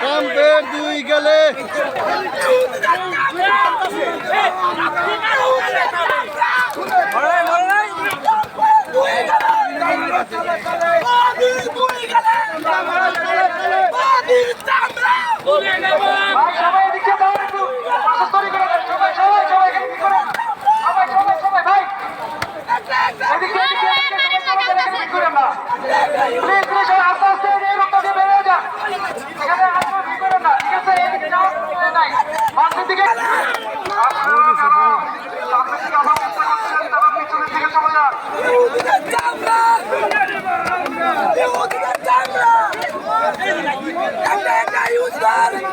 ক্যাম্পের দুই গেলে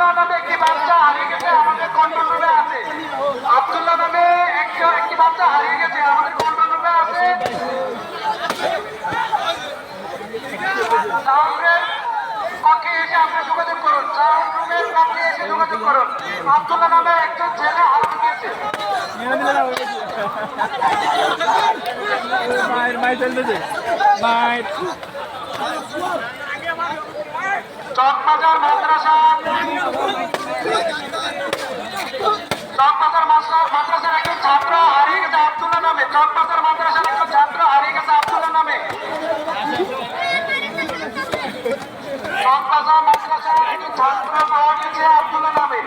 আব্দুল্লাহ নামে একটি বাচ্চা হারিয়ে গেছে, আমাদের কন্ট্রোল রুমে আছে। আব্দুল্লাহ নামে একটি একটি বাচ্চা হারিয়ে গেছে, আমাদের কন্ট্রোল আছে। এসে আপনি যোগাযোগ করুন। যোগাযোগ করুন। আব্দুল্লাহ নামে একজন ছেলে গেছে। মায়ের মায়ের চলতেছে মায়ের চকবাজার মাদ্রাসা। চকবাজার মাদ্রাসা, মাদ্রাসার একজন ছাত্র হারিয়ে গেছে আব্দুল্লাহ নামে। চকবাজার মাদ্রাসার একজন ছাত্র হারিয়ে গেছে আব্দুল্লাহ নামে। চকবাজার মাদ্রাসার একজন ছাত্র পাওয়া গেছে আব্দুল্লাহ নামে।